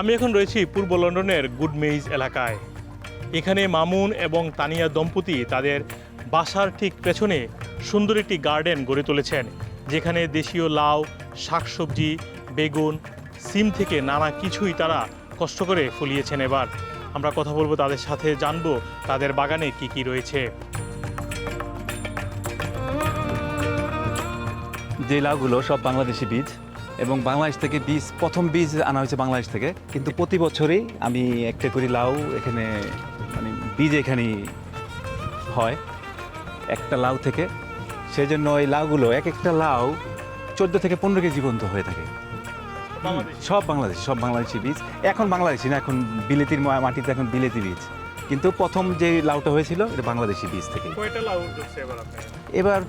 আমি এখন রয়েছি পূর্ব লন্ডনের গুড মেইজ এলাকায়। এখানে মামুন এবং তানিয়া দম্পতি তাদের বাসার ঠিক পেছনে সুন্দর একটি গার্ডেন গড়ে তুলেছেন, যেখানে দেশীয় লাউ, শাকসবজি, বেগুন, সিম থেকে নানা কিছুই তারা কষ্ট করে ফলিয়েছেন এবার। আমরা কথা বলব তাদের সাথে, জানব তাদের বাগানে কি কি রয়েছে। যে লাউগুলো সব বাংলাদেশি বীজ এবং বাংলাদেশ থেকে বীজ প্রথম বীজ আনা হয়েছে বাংলাদেশ থেকে। কিন্তু প্রতি বছরই আমি একটা করে লাউ এখানে মানে বীজ এখানেই হয় একটা লাউ থেকে। সেই জন্য এই লাউগুলো এক একটা লাউ চোদ্দ থেকে পনেরো কেজি পর্যন্ত হয়ে থাকে। সব বাংলাদেশি সব বাংলাদেশি বীজ। এখন বাংলাদেশি না এখন বিলেতির মাটিতে এখন বিলেতি বীজ। কিন্তু প্রথম যে লাউটা হয়েছিল এটা বাংলাদেশি বীজ থেকে। এবার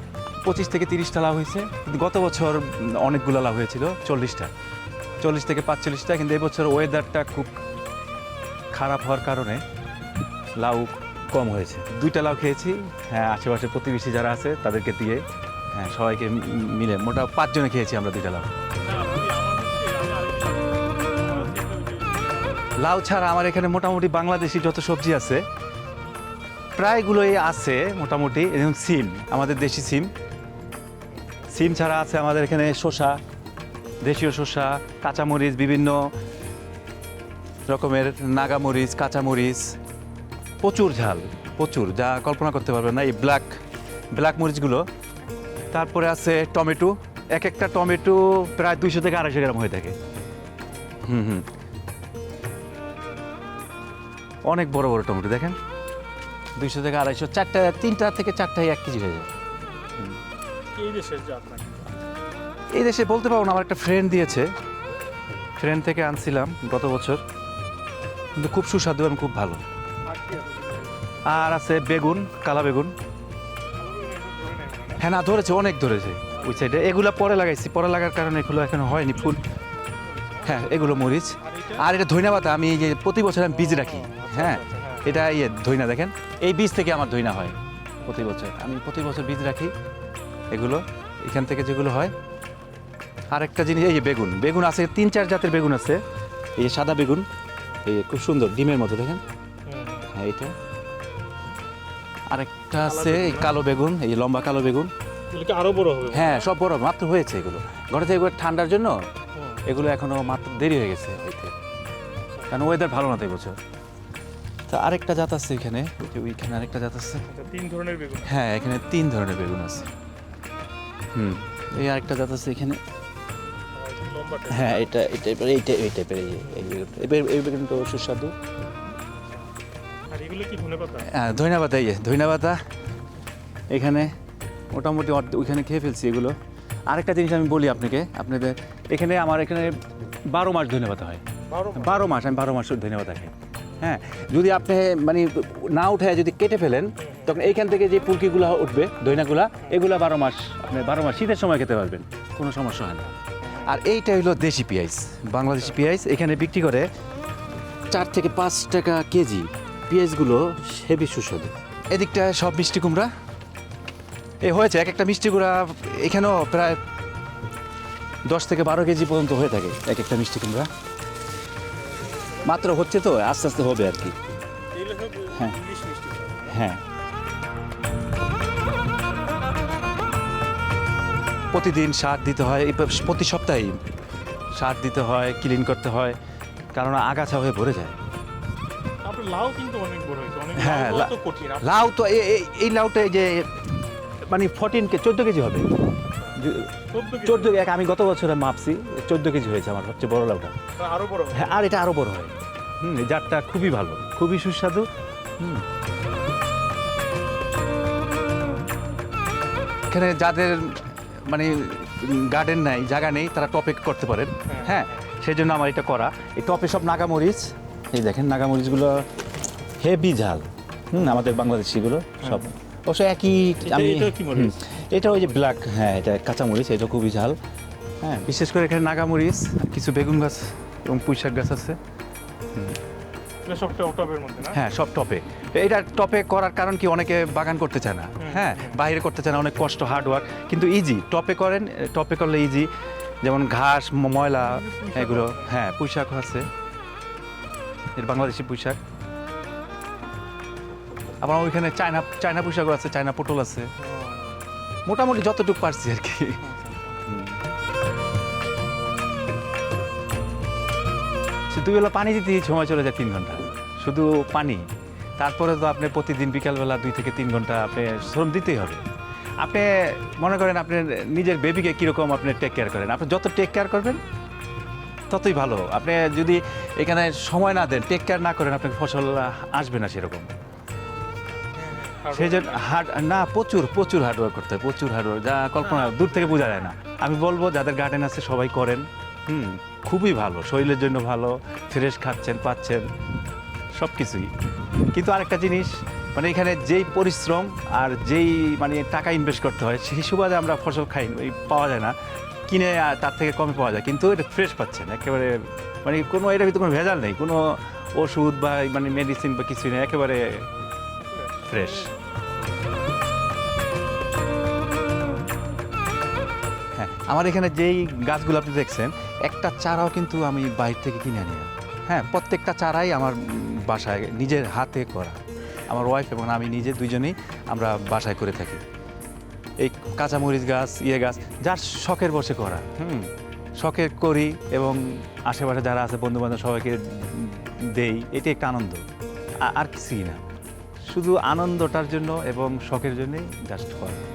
পঁচিশ থেকে তিরিশটা লাভ হয়েছে। কিন্তু গত বছর অনেকগুলো লাভ হয়েছিল, চল্লিশটা। চল্লিশ থেকে পাঁচচল্লিশটা, কিন্তু এবছর ওয়েদারটা খুব খারাপ হওয়ার কারণে লাউ কম হয়েছে। দুইটা লাউ খেয়েছি হ্যাঁ আশেপাশে প্রতিবেশী যারা আছে তাদেরকে দিয়ে হ্যাঁ সবাইকে মিলে মোটা পাঁচজনে খেয়েছি আমরা দুইটা লাউ। লাউ ছাড়া আমার এখানে মোটামুটি বাংলাদেশি যত সবজি আছে, প্রায়গুলোই আছে মোটামুটি যেমন সিম, আমাদের দেশি সিম। সিম ছাড়া আছে আমাদের এখানে শসা, দেশীয় শসা, কাঁচামরিচ, বিভিন্ন রকমের নাগামরিচ, কাঁচামরিচ। প্রচুর ঝাল, প্রচুর, যা কল্পনা করতে পারবেন না, এই ব্ল্যাক ব্ল্যাক মরিচগুলো। তারপরে আছে টমেটো এক একটা টমেটো প্রায় দুইশো থেকে আড়াইশো গ্রাম হয়ে থাকে। হুম হুম। অনেক বড় বড় টমেটো, দেখেন? দুইশো থেকে আড়াইশো, চারটা, তিনটা থেকে চারটায় এক কেজি হয়ে যায়। এই দেশের এই দেশে বলতে পারব না আমার একটা ফ্রেন্ড দিয়েছে। ফ্রেন্ড থেকে আনছিলাম গত বছর। কিন্তু খুব সুস্বাদু এবং খুব ভালো। আর আছে? বেগুন কালা বেগুন। হ্যাঁ না ধরেছে অনেক ধরেছে। ওই সাইডে এগুলো পরে লাগাইছি। পরে লাগার কারণে এগুলো এখন হয়নি। ফুল হ্যাঁ এগুলো মরিচ। আর এটা? ধইনা পাতা। আমি এই যে প্রতি বছর আমি বীজ রাখি। হ্যাঁ। এটা ইয়ে ধইনা দেখেন। এই বীজ থেকে আমার ধইনা হয় প্রতি বছর। আমি প্রতি বছর বীজ রাখি। এগুলো এখান থেকে যেগুলো হয়। আরেকটা জিনিস এই যে বেগুন। বেগুন আছে তিন চার জাতের বেগুন আছে। এই সাদা বেগুন এই খুব সুন্দর ডিমের মতো দেখেন। হ্যাঁ এইটা। আরেকটা আছে এই কালো বেগুন এই লম্বা কালো বেগুন। আরও বড় হবে। হ্যাঁ সব বড় মাত্র হয়েছে এগুলো। ঘরে থেকে ঠান্ডার জন্য এগুলো এখনও মাত্র দেরি হয়ে গেছে হইতে। কারণ ওয়েদার ভালো না তো এবছর তা আরেকটা জাত আছে এখানে ওইখানে আরেকটা জাত আছে। আচ্ছা, তিন ধরনের বেগুন হ্যাঁ এখানে তিন ধরনের বেগুন আছে। হুম। এই আরেকটা জাত আছে এখানে। হ্যাঁ এটা এই টাইপের এই টাইপ- এই টাইপের এই এই এই এই বেগুনটা সুস্বাদু। আর এগুলো কি ধনে পাতা হ্যাঁ ধইনা পাতা ইয়ে ধইনা পাতা এখানে মোটামুটি ওইখানে খেয়ে ফেলছি এগুলো। আরেকটা জিনিস আমি বলি আপনাকে আপনাদের এখানে আমার এখানে বারো মাস ধনে পাতা হয়। বারো বারো মাস আমি বারো মাস ধনে পাতা খাই। হ্যাঁ যদি আপনি মানে না উঠে যদি কেটে ফেলেন তখন এইখান থেকে যে পুলকিগুলো উঠবে দইনাগুলা এগুলো বারো মাস আপনি বারো মাস শীতের সময় খেতে পারবেন কোনো সমস্যা হয় না। আর এইটা হলো দেশি পেঁয়াজ বাংলাদেশি পেঁয়াজ এখানে বিক্রি করে চার থেকে পাঁচ টাকা কেজি পেঁয়াজগুলো হেভি সুস্বাদু। এদিকটা সব মিষ্টি কুমড়া। এ হয়েছে এক একটা মিষ্টি কুমড়া এখানেও প্রায় দশ থেকে বারো কেজি পর্যন্ত হয়ে থাকে এক একটা মিষ্টি কুমড়া। মাত্র হচ্ছে তো আস্তে আস্তে হবে আর কি। হ্যাঁ। হ্যাঁ। প্রতিদিন সার দিতে হয় এই প্রতি সপ্তাহেই সার দিতে হয় ক্লিন করতে হয় কারণ আগাছা হয়ে ভরে যায়। লাউ কিন্তু অনেক বড় হয়েছে অনেক হ্যাঁ, লাউ তো এই লাউটা যে মানে ফোরটিন কে চোদ্দ কেজি হবে। চোদ্দ কেজি। এক আমি গত বছরে মাপছি চোদ্দ কেজি হয়েছে আমার সবচেয়ে বড় লাউটা। আরও বড় হ্যাঁ আর এটা আরও বড় হয়। হুম এই জাতটা খুবই ভালো খুবই সুস্বাদু হুম। এখানে যাদের মানে গার্ডেন নাই জায়গা নেই তারা টপে করতে পারেন। হ্যাঁ। সেই জন্য আমার এটা করা। এই টপে সব নাগামরিচ এই দেখেন নাগামরিচগুলো হেভি ঝাল। হুম আমাদের বাংলাদেশিগুলো সব। অবশ্য একই আমি এটা ওই যে ব্ল্যাক হ্যাঁ এটা কাঁচামরিচ এটা খুবই ঝাল। হ্যাঁ বিশেষ করে এখানে নাগামরিচ কিছু বেগুন গাছ এবং পুঁই শাক গাছ আছে। এটা টপের মধ্যে না? হ্যাঁ সব টপে এটা টপে করার কারণ কি অনেকে বাগান করতে চায় না? হ্যাঁ বাইরে করতে চায় না অনেক কষ্ট হার্ড ওয়ার্ক কিন্তু ইজি টপে করেন টপে করলে ইজি যেমন ঘাস ময়লা এগুলো হ্যাঁ পুঁই শাক আছে। এর বাংলাদেশি পুঁইশাক। আবার ওইখানে চায়না চায়না পুঁইশাকও আছে চায়না পটল আছে। মোটামুটি যতটুকু পারছি আর কি। সে দুবেলা পানি দিতেই সময় চলে যায় তিন ঘণ্টা। শুধু পানি। তারপরে তো আপনি প্রতিদিন বিকালবেলা দুই থেকে তিন ঘণ্টা আপনি শ্রম দিতেই হবে। আপনি মনে করেন আপনি নিজের বেবিকে কীরকম আপনি টেক কেয়ার করেন? আপনি যত টেক কেয়ার করবেন, ততই ভালো। আপনি যদি এখানে সময় না দেন টেক কেয়ার না করেন, আপনার ফসল আসবে না সেরকম। সেই জন্য হার্ড না, প্রচুর প্রচুর হার্ডওয়ার্ক করতে হয়, প্রচুর হার্ডওয়ার্ক যা কল্পনা, দূর থেকে বোঝা যায় না। আমি বলব, যাদের গার্ডেন আছে, সবাই করেন। হুম, খুবই ভালো। শরীরের জন্য ভালো ফ্রেশ খাচ্ছেন, পাচ্ছেন সব কিছুই কিন্তু আরেকটা জিনিস মানে এখানে যেই পরিশ্রম আর যেই মানে টাকা ইনভেস্ট করতে হয় সেই সুবাদে আমরা ফসল খাই ওই পাওয়া যায় না। কিনে তার থেকে কমে পাওয়া যায়, কিন্তু এটা ফ্রেশ পাচ্ছেন, একেবারে মানে কোনো এটা ভিতরে কোনো ভেজাল নেই, কোনো ওষুধ বা মানে মেডিসিন বা কিছুই নেই, একেবারে ফ্রেশ হ্যাঁ আমার এখানে যেই গাছগুলো আপনি দেখছেন একটা চারাও কিন্তু আমি বাইরে থেকে কিনে আনি না। হ্যাঁ প্রত্যেকটা চারাই আমার বাসায় নিজের হাতে করা। আমার ওয়াইফ এবং আমি নিজে দুজনেই আমরা বাসায় করে থাকি। এই কাঁচামরিচ গাছ ইয়ে গাছ, যার শখের বসে করা। হুম, শখের করি এবং আশেপাশে যারা আছে বন্ধু বান্ধব সবাইকে দেই, এটি একটা আনন্দ। আর কিছুই না। শুধু আনন্দটার জন্য এবং শখের জন্যই জাস্ট করা।